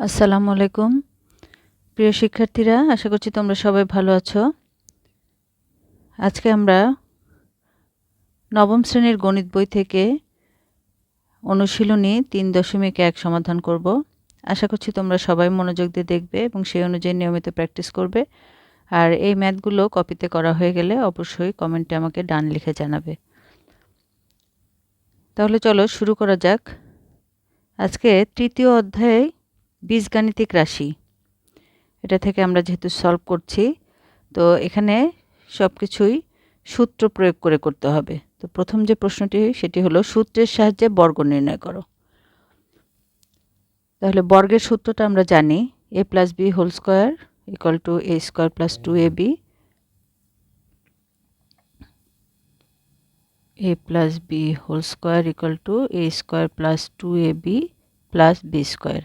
আসসালামু আলাইকুম। প্রিয় শিক্ষার্থীরা, আশা করছি তোমরা সবাই ভালো আছো। আজকে আমরা নবম শ্রেণির গণিত বই থেকে অনুশীলনী তিন দশমিক এক সমাধান করব। আশা করছি তোমরা সবাই মনোযোগ দিয়ে দেখবে এবং সেই অনুযায়ী নিয়মিত প্র্যাকটিস করবে। আর এই ম্যাথগুলো কপিতে করা হয়ে গেলে অবশ্যই কমেন্টে আমাকে ডান লিখে জানাবে। তাহলে চলো শুরু করা যাক। আজকে তৃতীয় অধ্যায়ে বীজগাণিতিক রাশি। এটা থেকে আমরা যেহেতু সলভ করছি, তো এখানে সব কিছুই সূত্র প্রয়োগ করে করতে হবে। তো প্রথম যে প্রশ্নটি, সেটি হলো, সূত্রের সাহায্যে বর্গ নির্ণয় করো। তাহলে বর্গের সূত্রটা আমরা জানি A plus B whole square equal to A square plus two A B A plus B whole square equal to A square plus two A B plus B square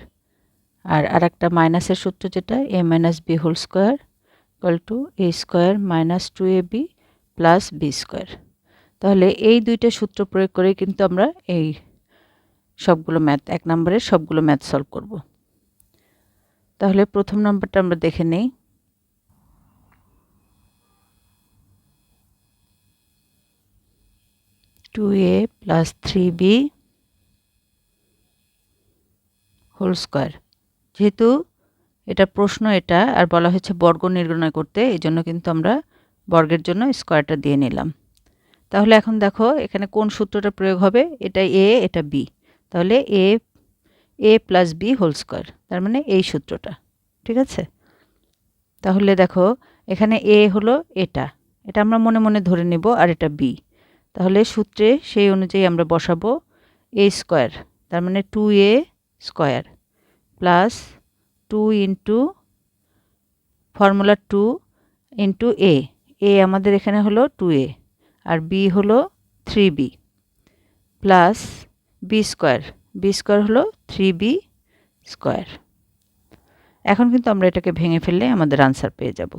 আর আরেকটা মাইনাসের সূত্র যেটা A minus B whole square equal to A square minus two A B plus B square তাহলে এই দুইটা সূত্র প্রয়োগ করে কিন্তু আমরা এই সবগুলো ম্যাথ এক নম্বরের সবগুলো ম্যাথ সলভ করব। তাহলে প্রথম নম্বরটা আমরা দেখে নেই। Two A plus three B whole square যেহেতু এটা প্রশ্ন এটা, আর বলা হয়েছে বর্গ নির্ণয় করতে, এই জন্য কিন্তু আমরা বর্গের জন্য স্কোয়ারটা দিয়ে নিলাম। তাহলে এখন দেখো, এখানে কোন সূত্রটা প্রয়োগ হবে? এটা এ, এটা বি। তাহলে A A plus B whole square. তার মানে এই সূত্রটা। ঠিক আছে? তাহলে দেখো, এখানে এ হলো এটা। এটা আমরা মনে মনে ধরে নেব, আর এটা বি। তাহলে সূত্রে সেই অনুযায়ী আমরা বসাবো এ স্কোয়ার। তার মানে two A square. Plus two into formula two into A A আমাদের এখানে হলো টু এ আর বি হলো three B plus B square B square হলো থ্রি বি স্কোয়ার এখন কিন্তু আমরা এটাকে ভেঙে ফেললে আমাদের আনসার পেয়ে যাব।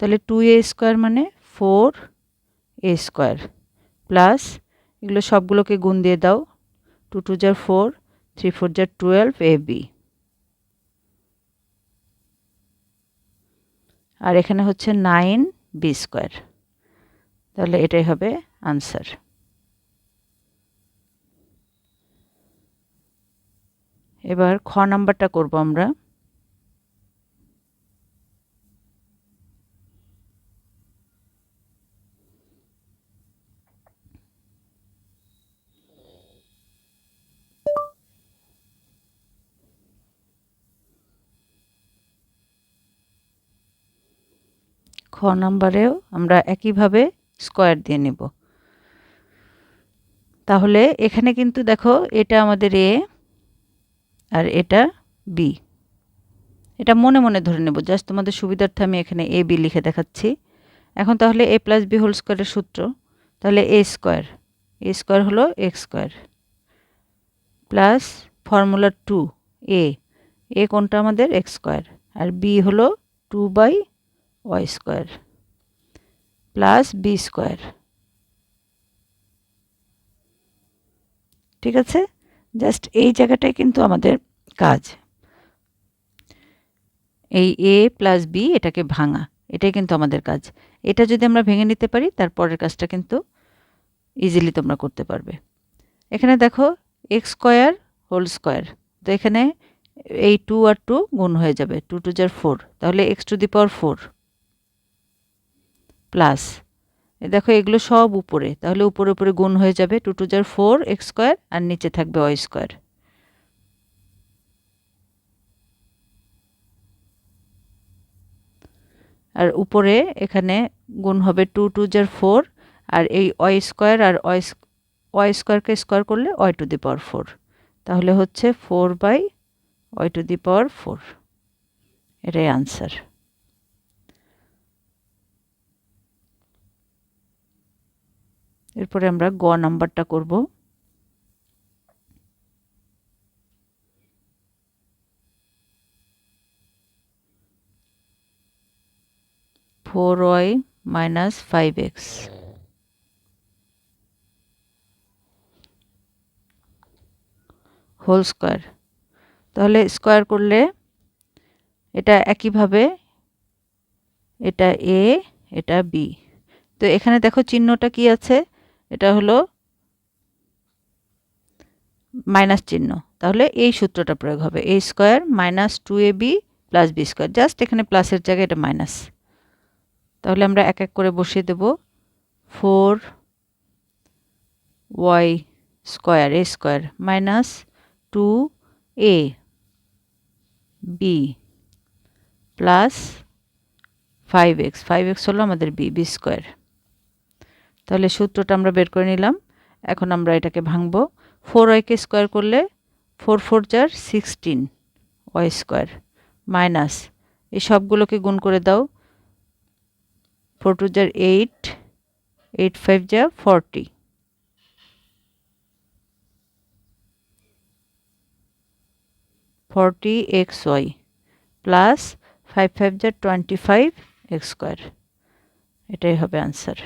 তাহলে টু এ স্কোয়ার মানে ফোর এ স্কোয়ার প্লাস এগুলো সবগুলোকে গুণ দিয়ে দাও। টু টু জার ফোর থ্রি ফোর জার টুয়েলভ এ বি আর এখানে হচ্ছে নাইন বি স্কোয়ার। তাহলে এটাই হবে আনসার। এবার খ নাম্বারটা করব আমরা খ নাম্বারেও আমরা একইভাবে স্কোয়ার দিয়ে নেব। তাহলে এখানে কিন্তু দেখো এটা আমাদের এ আর এটা বি। এটা মনে মনে ধরে নেব, জাস্ট তোমাদের সুবিধার্থে আমি এখানে এ, বি লিখে দেখাচ্ছি। এখন তাহলে এ প্লাস বি হোল স্কোয়ারের সূত্র, তাহলে এ স্কোয়ার এ স্কোয়ার হলো X square plus formula two, A A কোনটা আমাদের? এক্স স্কোয়ার, আর বি হলো two by Y square plus B square. ঠিক আছে? জাস্ট এই জায়গাটায় কিন্তু আমাদের কাজ। এই এ প্লাস বি এটাকে ভাঙা, এটাই কিন্তু আমাদের কাজ। এটা যদি আমরা ভেঙে নিতে পারি তারপরের কাজটা কিন্তু ইজিলি তোমরা করতে পারবে। এখানে দেখো, এক্স স্কোয়ার হোল স্কোয়ার। তো এখানে এই টু আর টু গুণ হয়ে যাবে, টু টু যার ফোর। তাহলে X to the power four. Plus. দেখো, এগুলো সব উপরে। তাহলে উপরে উপরে গুণ হয়ে যাবে টু টু যার ফোর, এক্স স্কোয়ার, আর নিচে থাকবে ওয়াই স্কোয়ার। আর উপরে এখানে গুণ হবে টু টু যার ফোর, আর এই ওয়াই স্কোয়ার আর ওয়াই ওয়াই স্কোয়ারকে স্কোয়ার করলে Y to the power four. তাহলে হচ্ছে four by Y to the power four. এটাই আনসার। এরপরে আমরা গ নাম্বারটা করব। Four Y minus five X. Whole square. তাহলে স্কোয়ার করলে এটা একইভাবে এটা এ, এটা বি। তো এখানে দেখো চিহ্নটা কি আছে? এটা হলো মাইনাস চিহ্ন। তাহলে এই সূত্রটা প্রয়োগ হবে। A square minus two A B plus B square just এখানে প্লাসের জায়গায় এটা মাইনাস তাহলে আমরা এক এক করে বসিয়ে দেব। Four Y square A square minus two A B plus five X five X হলো আমাদের বি বি স্কোয়ার তাহলে সূত্রটা আমরা বের করে নিলাম। এখন আমরা এটাকে ভাঙব। ফোর ওয়াইকে স্কোয়ার করলে ফোর ফোর চার সিক্সটিন ওয়াই স্কোয়ার মাইনাস। এই সবগুলোকে গুণ করে দাও। ফোর টু জার এইট এইট ফাইভ যা forty. Forty X Y plus five five যা টোয়েন্টি ফাইভ এক্স স্কোয়ার। এটাই হবে আনসার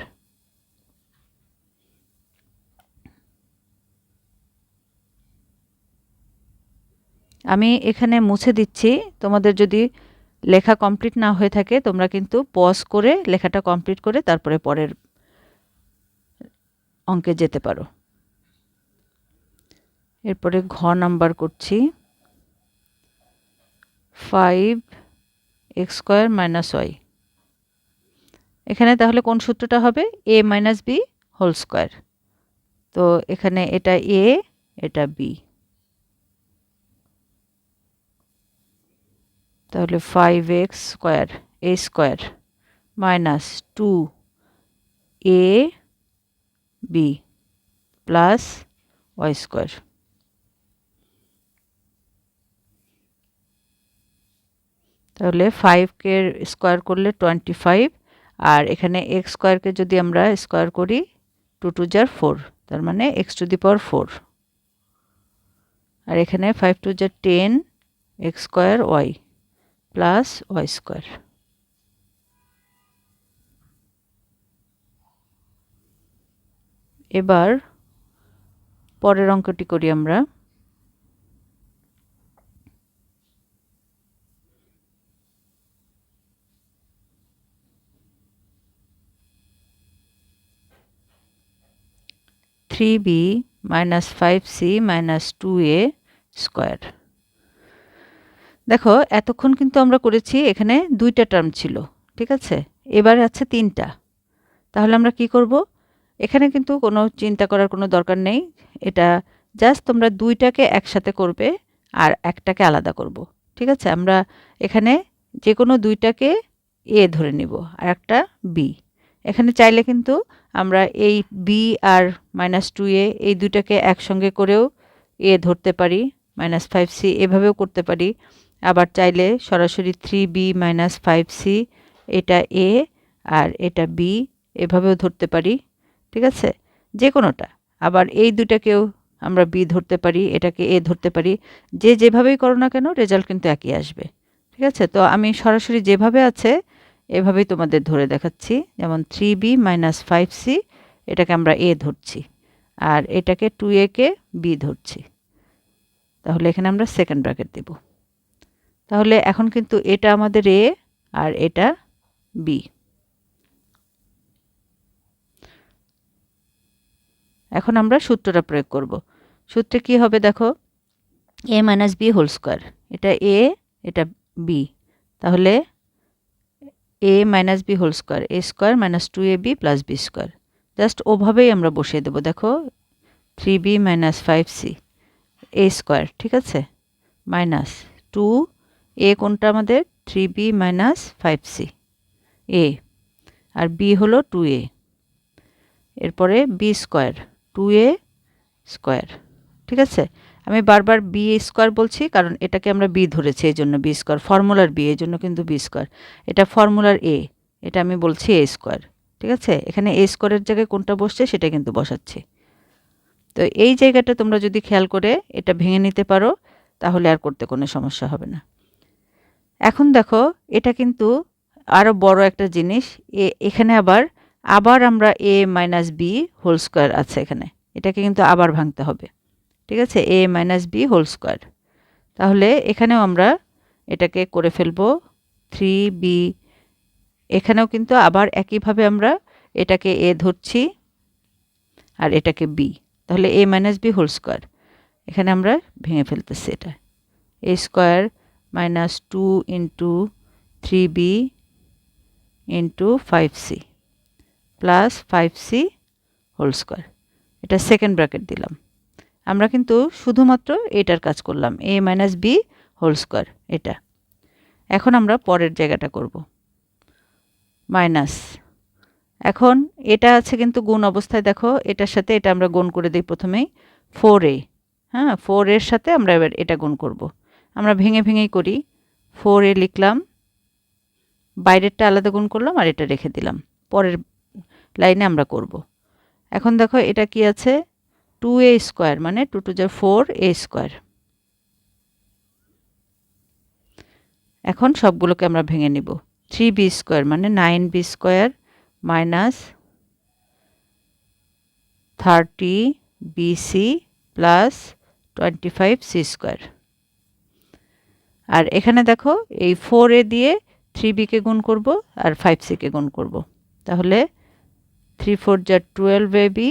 আমি এখানে মুছে দিচ্ছি। তোমাদের যদি লেখা কমপ্লিট না হয়ে থাকে, তোমরা কিন্তু পজ করে লেখাটা কমপ্লিট করে তারপরে পরের অঙ্কে যেতে পারো। এরপরে ঘ নাম্বার করছি। Five x square minus y এখানে তাহলে কোন সূত্রটা হবে? A minus b whole square তো এখানে এটা এ এটা বি তাহলে five x square a square minus two a b plus y square তাহলে ফাইভকে স্কোয়ার করলে টোয়েন্টি ফাইভ আর এখানে এক্স স্কোয়ারকে যদি আমরা স্কোয়ার করি টু টু জার ফোর তার মানে X to the power four আর এখানে five two jar ten X square Y plus Y square. এবার পরের অঙ্কটি করি আমরা। Three B minus five C minus two A square দেখো, এতক্ষণ কিন্তু আমরা করেছি এখানে দুইটা টার্ম ছিল, ঠিক আছে? এবার আছে তিনটা। তাহলে আমরা কি করব? এখানে কিন্তু কোনো চিন্তা করার কোনো দরকার নেই। এটা জাস্ট তোমরা দুইটাকে একসাথে করবে আর একটাকে আলাদা করব, ঠিক আছে? আমরা এখানে যে কোনো দুইটাকে এ ধরে নিব আর একটা বি এখানে চাইলে কিন্তু আমরা এই বি আর মাইনাস টু এ এই দুইটাকে একসঙ্গে করেও এ ধরতে পারি মাইনাস ফাইভ সি এভাবেও করতে পারি। আবার চাইলে সরাসরি three B minus five C এটা এ আর এটা বি এভাবেও ধরতে পারি, ঠিক আছে? যে কোনোটা আবার এই দুটাকেও আমরা বি ধরতে পারি, এটাকে এ ধরতে পারি। যে যেভাবেই করো না কেন রেজাল্ট কিন্তু একই আসবে, ঠিক আছে? তো আমি সরাসরি যেভাবে আছে, এভাবেই তোমাদের ধরে দেখাচ্ছি। যেমন three B minus five C এটাকে আমরা এ ধরছি আর এটাকে টু একে বি ধরছি। তাহলে এখানে আমরা সেকেন্ড ব্র্যাকেট দেব। তাহলে এখন কিন্তু এটা আমাদের এ আর এটা বি। এখন আমরা সূত্রটা প্রয়োগ করব। সূত্রে কি হবে দেখো? A minus B whole square. এটা এ, এটা বি। তাহলে A minus B whole square. A square minus two A B plus B square. Just ওভাবেই আমরা বসিয়ে দেবো, দেখো। Three B minus five C. A square, ঠিক আছে? মাইনাস টু এ কোনটা আমাদের? Three B minus five C A R B হলো টু এ এরপরে B square two A square ঠিক আছে? আমি বারবার বি স্কোয়ার বলছি কারণ এটাকে আমরা বি ধরেছি, এই জন্য বি স্কোয়ার ফর্মুলার বি এই জন্য কিন্তু বি স্কোয়ার এটা ফর্মুলার এ এটা আমি বলছি এ স্কোয়ার ঠিক আছে? এখানে এ স্কোয়ারের জায়গায় কোনটা বসছে সেটা কিন্তু বসাচ্ছি। তো এই জায়গাটা তোমরা যদি খেয়াল করে এটা ভেঙে নিতে পারো, তাহলে আর করতে কোনো সমস্যা হবে না। এখন দেখো, এটা কিন্তু আরও বড় একটা জিনিস। এখানে আবার আবার আমরা A minus B whole square আছে এখানে। এটাকে কিন্তু আবার ভাঙতে হবে। ঠিক আছে? A minus B whole square. তাহলে এখানেও আমরা এটাকে করে ফেলব থ্রি বি। এখানেও কিন্তু আবার একইভাবে আমরা এটাকে এ ধরছি আর এটাকে বি। তাহলে A minus B whole square. এখানে আমরা ভেঙে ফেলতেছি এটা। A square minus two into three B into five C plus five C whole square এটা সেকেন্ড ব্র্যাকেট দিলাম। আমরা কিন্তু শুধুমাত্র এটার কাজ করলাম A minus B whole square এটা। এখন আমরা পরের জায়গাটা করব। মাইনাস এখন এটা আছে কিন্তু গুণ অবস্থায়, দেখো, এটার সাথে এটা আমরা গুণ করে দিই প্রথমেই। ফোর এ হ্যাঁ ফোর এর সাথে আমরা এবার এটা গুণ করব। আমরা ভেঙে ভেঙেই করি। ফোর এ লিখলাম। বাইরেরটা আলাদা গুণ করলাম আর এটা রেখে দিলাম। পরের লাইনে আমরা করব। এখন দেখো এটা কি আছে? টু এ স্কোয়ার মানে টু টু যা ফোর এ স্কোয়ার এখন সবগুলোকে আমরা ভেঙে নিব। থ্রি বি স্কোয়ার মানে nine B square minus thirty B C plus twenty five C square আর এখানে দেখো, এই ফোর এ দিয়ে থ্রি বিকে গুণ করব আর ফাইভ সিকে গুণ করব। তাহলে থ্রি ফোর যা টুয়েলভ এ বি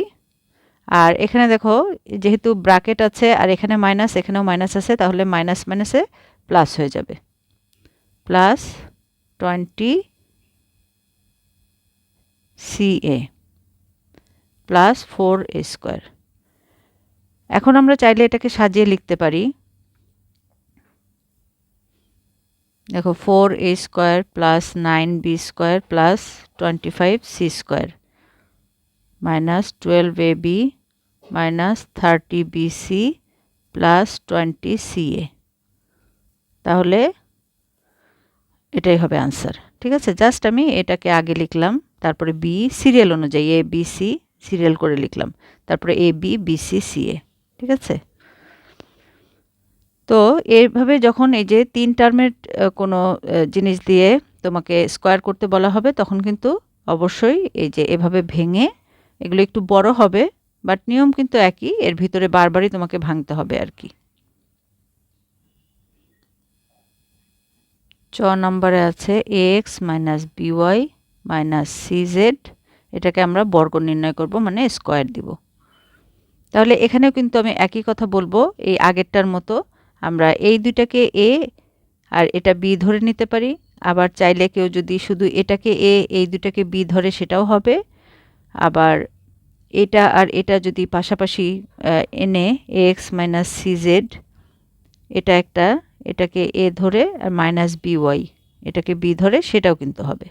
আর এখানে দেখো, যেহেতু ব্রাকেট আছে আর এখানে মাইনাস এখানেও মাইনাস আছে, তাহলে মাইনাস মাইনাসে প্লাস হয়ে যাবে। Plus twenty C A plus four A square এখন আমরা চাইলে এটাকে সাজিয়ে লিখতে পারি। দেখো four A square plus nine B square plus twenty five C square minus twelve A B minus thirty B C plus twenty C A তাহলে এটাই হবে আনসার ঠিক আছে? জাস্ট আমি এটাকে আগে লিখলাম, তারপরে বি সিরিয়াল অনুযায়ী এ বি সি সিরিয়াল করে লিখলাম, তারপরে A B B C C A ঠিক আছে? তো এইভাবে যখন এই যে তিন টার্মের কোনো জিনিস দিয়ে তোমাকে স্কোয়ার করতে বলা হবে, তখন কিন্তু অবশ্যই এই যে এভাবে ভেঙে এগুলো একটু বড় হবে বাট নিয়ম কিন্তু একই, এর ভিতরে বারবারই তোমাকে ভাঙতে হবে আর কি। চ নম্বরে আছে A X minus B Y minus C Z এটাকে আমরা বর্গ নির্ণয় করব মানে স্কোয়ার দিব। তাহলে এখানেও কিন্তু আমি একই কথা বলব, এই আগেরটার মতো আমরা এই দুইটাকে এ আর এটা বি ধরে নিতে পারি। আবার চাইলে কেউ যদি শুধু এটাকে এ, এই দুটাকে বি ধরে সেটাও হবে। আবার এটা আর এটা যদি পাশাপাশি এনে এ এক্স মাইনাস সিজেড এটা একটা, এটাকে এ ধরে আর মাইনাস বি ওয়াই, এটাকে বি ধরে সেটাও কিন্তু হবে।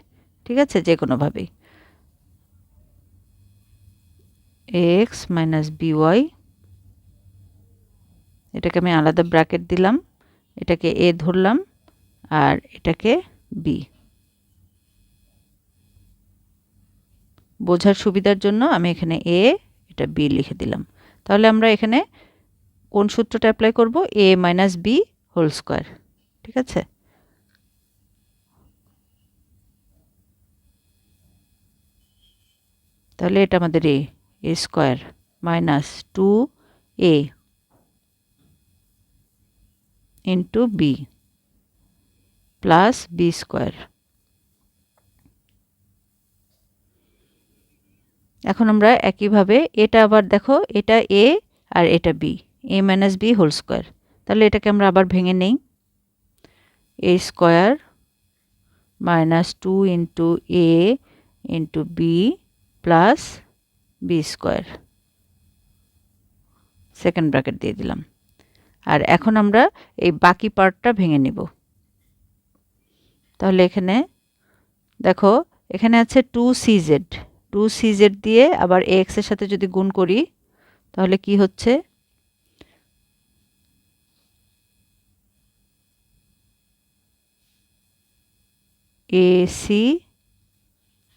ঠিক আছে? যে কোনোভাবেই এক্স মাইনাস বি ওয়াই এটাকে আমি আলাদা ব্র্যাকেট দিলাম, এটাকে এ ধরলাম, আর এটাকে বি। বোঝার সুবিধার জন্য আমি এখানে এ, এটা বি লিখে দিলাম। তাহলে আমরা এখানে কোন সূত্রটা অ্যাপ্লাই করব? A minus B whole square ঠিক আছে? তাহলে এটা আমাদের A A square minus two A into B plus B square এখন আমরা একইভাবে এটা আবার দেখো, এটা এ আর এটা B A minus B whole square তাহলে এটাকে আমরা আবার ভেঙে নেই। A square minus two into A into B plus B square second bracket দিয়ে দিলাম। আর এখন আমরা এই বাকি পার্টটা ভেঙে নিব। তাহলে এখানে দেখো, এখানে আছে টু সিজেড টু সিজেড দিয়ে আবার এক্সের সাথে যদি গুণ করি, তাহলে কি হচ্ছে? এ সি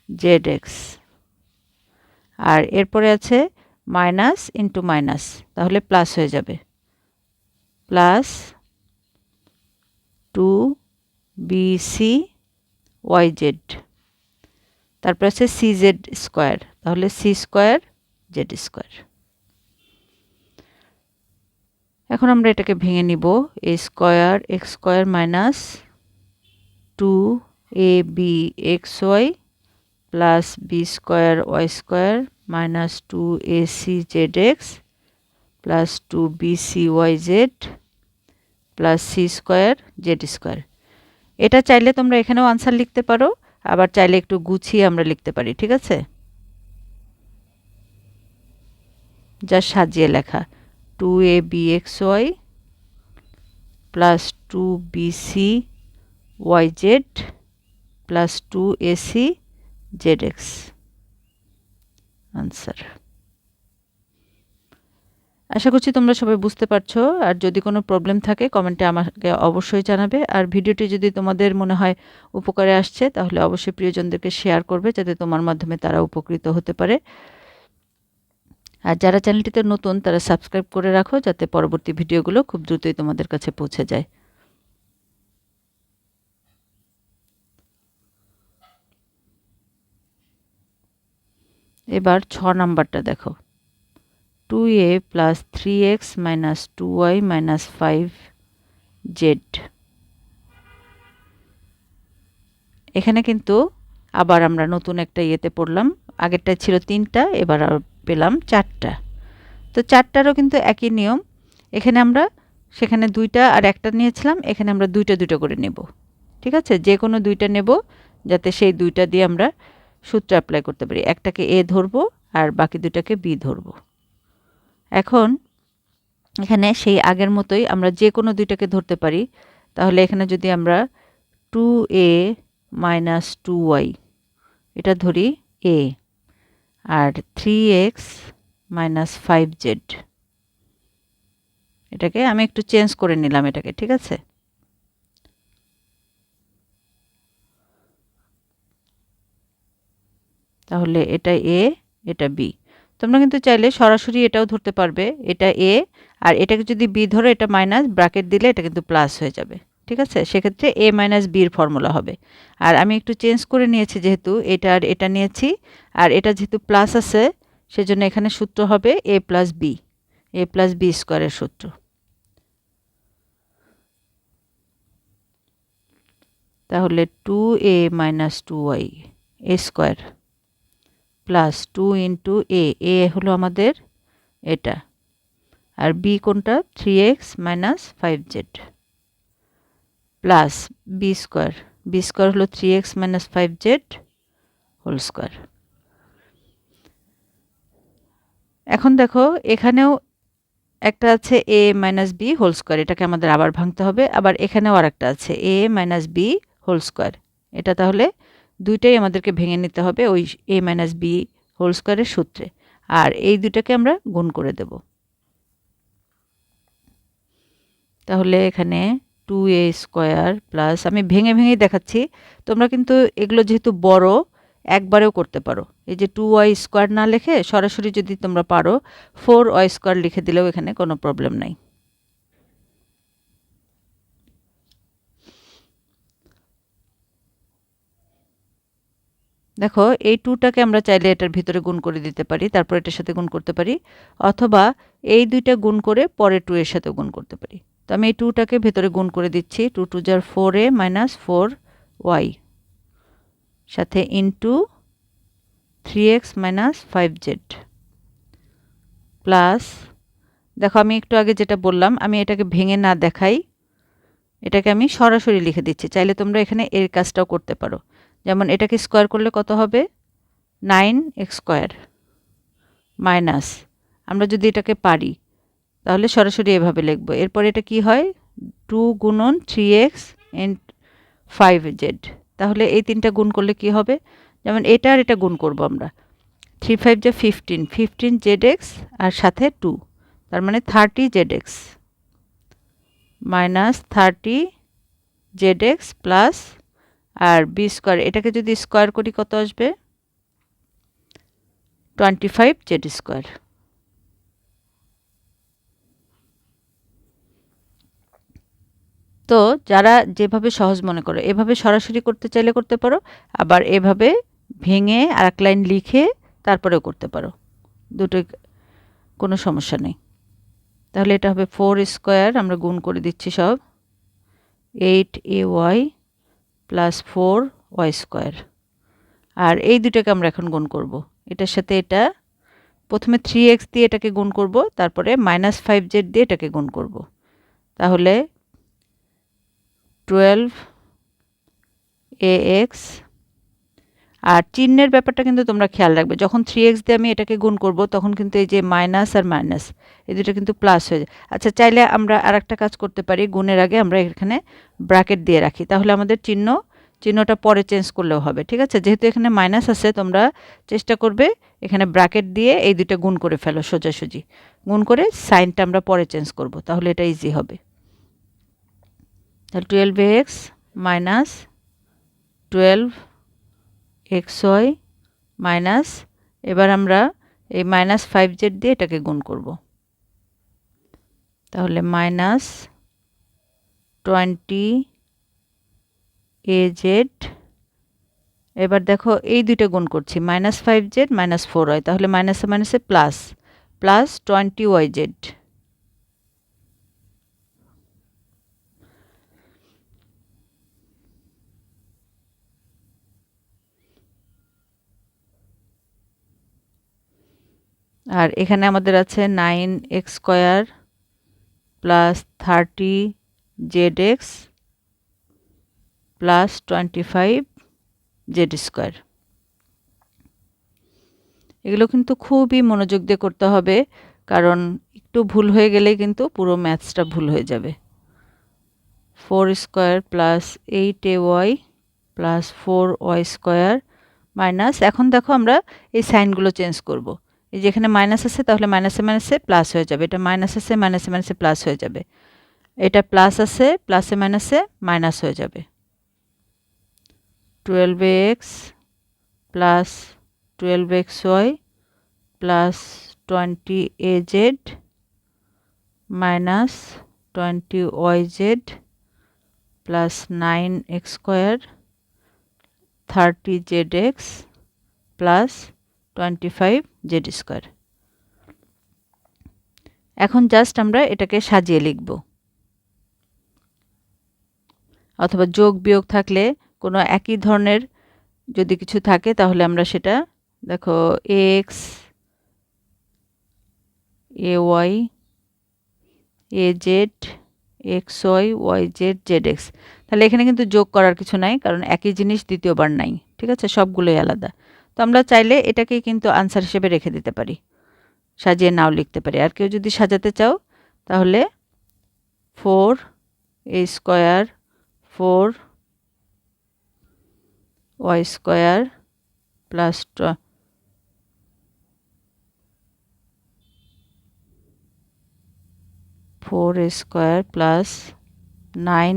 জেড এক্স আর এরপরে আছে মাইনাস ইন্টু মাইনাস তাহলে প্লাস হয়ে যাবে। Plus two B C Y Z. তারপর আছে সি জেড স্কোয়ার। তাহলে সি স্কোয়ার, জেড স্কোয়ার। এখন আমরা এটাকে ভেঙে নিব। A square, X square minus two A B X Y plus B square Y square minus two A C Z X plus two B C Y Z plus C square Z square এটা চাইলে তোমরা এখানেও answer লিখতে পারো, আবার চাইলে একটু গুছিয়ে আমরা লিখতে পারি, ঠিক আছে? যা সাজিয়ে লেখা two A B X Y plus two B C Y Z plus two A C Z X answer আশা করছি তোমরা সবাই বুঝতে পারছ। আর যদি কোনো প্রবলেম থাকে কমেন্টে আমাকে অবশ্যই জানাবে। আর ভিডিওটি যদি তোমাদের মনে হয় উপকারে আসছে, তাহলে অবশ্যই প্রিয়জনদেরকে শেয়ার করবে, যাতে তোমার মাধ্যমে তারা উপকৃত হতে পারে। আর যারা চ্যানেলটিতে নতুন, তারা সাবস্ক্রাইব করে রাখো, যাতে পরবর্তী ভিডিওগুলো খুব দ্রুতই তোমাদের কাছে পৌঁছে যায়। এবার ছ নাম্বারটা দেখো। Two A plus three X minus two Y minus five Z এখানে কিন্তু আবার আমরা নতুন একটা ইয়েতে পড়লাম। আগেরটা ছিল তিনটা, এবার পেলাম চারটা। তো চারটারও কিন্তু একই নিয়ম। এখানে আমরা সেখানে দুইটা আর একটা নিয়েছিলাম, এখানে আমরা দুইটা দুটো করে নেব। ঠিক আছে? যে কোনো দুইটা নেব, যাতে সেই দুইটা দিয়ে আমরা সূত্র অ্যাপ্লাই করতে পারি। একটাকে এ ধরবো আর বাকি দুটাকে বি ধরবো। এখন এখানে সেই আগের মতোই আমরা যে কোনো দুইটাকে ধরতে পারি। তাহলে এখানে যদি আমরা two A minus two Y এটা ধরি এ আর three X minus five Z এটাকে আমি একটু চেঞ্জ করে নিলাম এটাকে, ঠিক আছে? তাহলে এটা এ এটা বি তোমরা কিন্তু চাইলে সরাসরি এটাও ধরতে পারবে, এটা এ আর এটাকে যদি বি ধরো, এটা মাইনাস ব্র্যাকেট দিলে এটা কিন্তু প্লাস হয়ে যাবে, ঠিক আছে? সেক্ষেত্রে এ মাইনাস বির ফর্মুলা হবে। আর আমি একটু চেঞ্জ করে নিয়েছি যেহেতু, এটা আর এটা নিয়েছি, আর এটা যেহেতু প্লাস আছে, সেজন্য এখানে সূত্র হবে A plus B A plus B স্কোয়ারের সূত্র। তাহলে two A minus two Y A square plus two into A A হলো আমাদের এটা। আর বি কোনটা? Three X minus five Z plus B square B square হলো three X minus five Z whole square এখন দেখো, এখানেও একটা আছে A minus B whole square এটাকে আমাদের আবার ভাঙতে হবে। আবার এখানেও আর একটা আছে A minus B whole square এটা তাহলে দুইটাই আমাদেরকে ভেঙে নিতে হবে ওই এ মাইনাস বি হোল স্কোয়ারের সূত্রে। আর এই দুটাকে আমরা গুণ করে দেব। তাহলে এখানে টু এ স্কোয়ার প্লাস আমি ভেঙে ভেঙেই দেখাচ্ছি। তোমরা কিন্তু এগুলো যেহেতু বড়, একবারেও করতে পারো। এই যে টু ওয়াই স্কোয়ার না লিখে সরাসরি যদি তোমরা পারো ফোর ওয়াই স্কোয়ার লিখে দিলেও এখানে কোনো প্রবলেম নাই। দেখো, এই টুটাকে আমরা চাইলে এটার ভিতরে গুণ করে দিতে পারি, তারপর এটার সাথে গুণ করতে পারি, অথবা এই দুইটা গুণ করে পরে টু এর সাথে গুণ করতে পারি। তো আমি এই টুটাকে ভেতরে গুণ করে দিচ্ছি, টু টু যার four A minus four Y সাথে into three X minus five Z plus দেখো আমি একটু আগে যেটা বললাম, আমি এটাকে ভেঙে না দেখাই, এটাকে আমি সরাসরি লিখে দিচ্ছি, চাইলে তোমরা এখানে এর কাজটাও করতে পারো। যেমন এটাকে স্কোয়ার করলে কত হবে? Nine X square minus. আমরা যদি এটাকে পারি, তাহলে সরাসরি এভাবে লিখব। এরপর এটা কি হয়? টু গুণন three X and five Z. তাহলে এই তিনটা গুণ করলে কি হবে? যেমন এটা আর এটা গুণ করব আমরা। থ্রি ফাইভ যে ফিফটিন ফিফটিন জেড এক্স আর সাথে টু, তার মানে thirty Z X minus thirty Z X plus আর বি স্কোয়ার এটাকে যদি স্কোয়ার করি কত আসবে? টোয়েন্টি ফাইভ জেড স্কোয়ার তো যারা যেভাবে সহজ মনে করো, এভাবে সরাসরি করতে চাইলে করতে পারো, আবার এভাবে ভেঙে আর এক লাইন লিখে তারপরেও করতে পারো। দুটোই কোনো সমস্যা নেই। তাহলে এটা হবে ফোর স্কোয়ার আমরা গুণ করে দিচ্ছি সব। Eight A Y plus four Y square আর এই দুটাকে আমরা এখন গুণ করব। এটার সাথে এটা প্রথমে থ্রি এক্স দিয়ে এটাকে গুণ করব, তারপরে মাইনাস ফাইভ জেড দিয়ে এটাকে গুণ করব। তাহলে টুয়েলভ এ এক্স আর চিহ্নের ব্যাপারটা কিন্তু তোমরা খেয়াল রাখবে। যখন থ্রি এক্স দিয়ে আমি এটাকে গুণ করব, তখন কিন্তু এই যে মাইনাস আর মাইনাস এই দুটো কিন্তু প্লাস হয়ে যায়। আচ্ছা চাইলে আমরা আর একটা কাজ করতে পারি। গুণের আগে আমরা এখানে ব্র্যাকেট দিয়ে রাখি। তাহলে আমাদের চিহ্ন, চিহ্নটা পরে চেঞ্জ করলেও হবে, ঠিক আছে? যেহেতু এখানে মাইনাস আছে, তোমরা চেষ্টা করবে এখানে ব্র্যাকেট দিয়ে এই দুটো গুণ করে ফেলো সোজাসুজি। গুণ করে সাইনটা আমরা পরে চেঞ্জ করব, তাহলে এটা ইজি হবে। তাহলে twelve X minus twelve X minus এবার আমরা এই মাইনাস ফাইভ জেড দিয়ে এটাকে গুণ করব। তাহলে মাইনাস টোয়েন্টি এ জেড এবার দেখো এই দুইটা গুণ করছি minus five Z minus four Y তাহলে মাইনাসে মাইনাসে plus plus twenty Y Z আর এখানে আমাদের আছে nine X square plus thirty Z X plus twenty five Z square এগুলো কিন্তু খুবই মনোযোগ দিয়ে করতে হবে, কারণ একটু ভুল হয়ে গেলেই কিন্তু পুরো ম্যাথসটা ভুল হয়ে যাবে four square plus eight A Y plus four Y square minus, এখন দেখো আমরা এই সাইনগুলো চেঞ্জ করব। এই যেখানে মাইনাস আছে, তাহলে মাইনাসে মাইনাসে প্লাস হয়ে যাবে। এটা মাইনাস আছে মাইনাসে মাইনাসে প্লাস হয়ে যাবে। এটা প্লাস আছে প্লাসে মাইনাসে মাইনাস হয়ে যাবে। Twelve X plus twelve X Y plus twenty A Z minus twenty Y Z plus nine X square thirty Z X plus twenty five square এখন জাস্ট আমরা এটাকে সাজিয়ে লিখব। অথবা যোগ বিয়োগ থাকলে কোনো একই ধরনের যদি কিছু থাকে তাহলে আমরা সেটা দেখো X A Y A Z X Y Y Z Z X তাহলে এখানে কিন্তু যোগ করার কিছু নাই, কারণ একই জিনিস দ্বিতীয়বার নাই। ঠিক আছে? সবগুলোই আলাদা। তো আমরা চাইলে এটাকেই কিন্তু আনসার হিসেবে রেখে দিতে পারি। সাজিয়ে নাও লিখতে পারি। আর কেউ যদি সাজাতে চাও, তাহলে four A square four Y square plus four square plus nine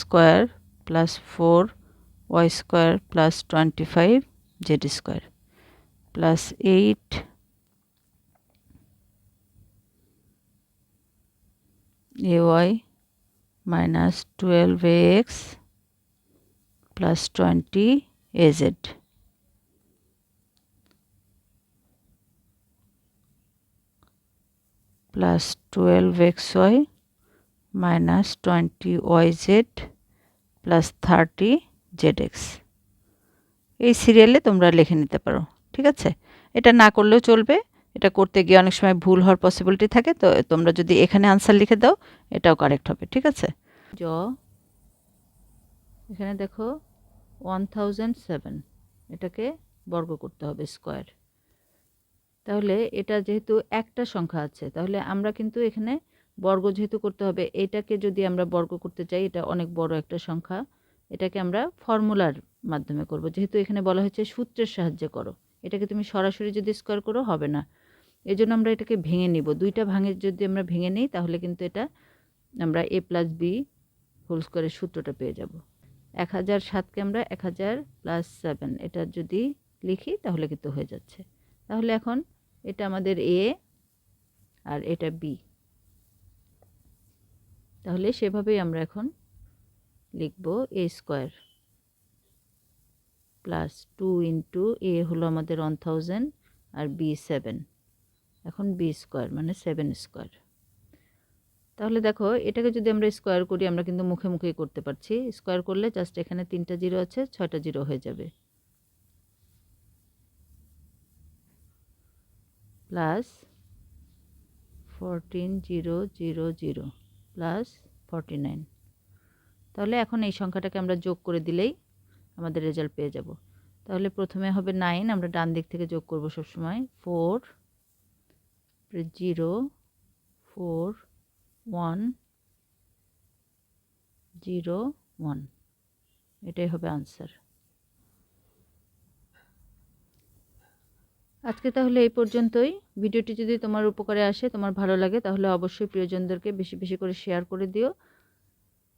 square plus four Y square plus twenty five Z square plus eight A Y minus twelve X plus twenty A Z plus twelve X Y minus twenty Y Z plus thirty Z X এই সিরিয়ালে তোমরা লিখে নিতে পারো, ঠিক আছে? এটা না করলেও চলবে, এটা করতে গিয়ে অনেক সময় ভুল হওয়ার পসিবিলিটি থাকে, তো তোমরা যদি এখানে আনসার লিখে দাও, এটাও কারেক্ট হবে, ঠিক আছে? জ, এখানে দেখো ওয়ান থাউজেন্ড সেভেন এটাকে বর্গ করতে হবে স্কোয়ার তাহলে এটা যেহেতু একটা সংখ্যা আছে, তাহলে আমরা কিন্তু এখানে বর্গ যেহেতু করতে হবে, এটাকে যদি আমরা বর্গ করতে চাই, এটা অনেক বড় একটা সংখ্যা। এটাকে আমরা ফর্মুলার মাধ্যমে করব। যেহেতু এখানে বলা হয়েছে সূত্রের সাহায্যে করো। এটাকে তুমি সরাসরি যদি স্কোয়ার করো, হবে না। এই জন্য আমরা এটাকে ভেঙে নিব। দুইটা ভাঙে যদি আমরা ভেঙে নিই, তাহলে কিন্তু এটা আমরা এ প্লাস বি হোল স্কোয়ারের সূত্রটা পেয়ে যাব। এক হাজার সাতকে আমরা এক হাজার প্লাস সেভেন এটা যদি লিখি, তাহলে কিন্তু হয়ে যাচ্ছে। তাহলে এখন এটা আমাদের এ আর এটা বি তাহলে সেভাবেই আমরা এখন লিখব A square plus two into A হলো আমাদের ওয়ান থাউজেন্ড আর বি সেভেন এখন বি স্কোয়ার মানে সেভেন স্কোয়ার তাহলে দেখো, এটাকে যদি আমরা স্কোয়ার করি, আমরা কিন্তু মুখে মুখেই করতে পারছি। স্কোয়ার করলে জাস্ট এখানে তিনটা জিরো আছে, ছয়টা জিরো হয়ে যাবে। Plus fourteen zero zero zero plus forty nine তাহলে এখন এই সংখ্যাটাকে আমরা যোগ করে দিলেই আমাদের রেজাল্ট পেয়ে যাব। তাহলে প্রথমে হবে নাইন আমরা ডান দিক থেকে যোগ করব সবসময়। Four zero four one zero one এটাই হবে আনসার আজকে তাহলে এই পর্যন্তই। ভিডিওটি যদি তোমার উপকারে আসে, তোমার ভালো লাগে, তাহলে অবশ্যই প্রিয়জনদেরকে বেশি বেশি করে শেয়ার করে দিও।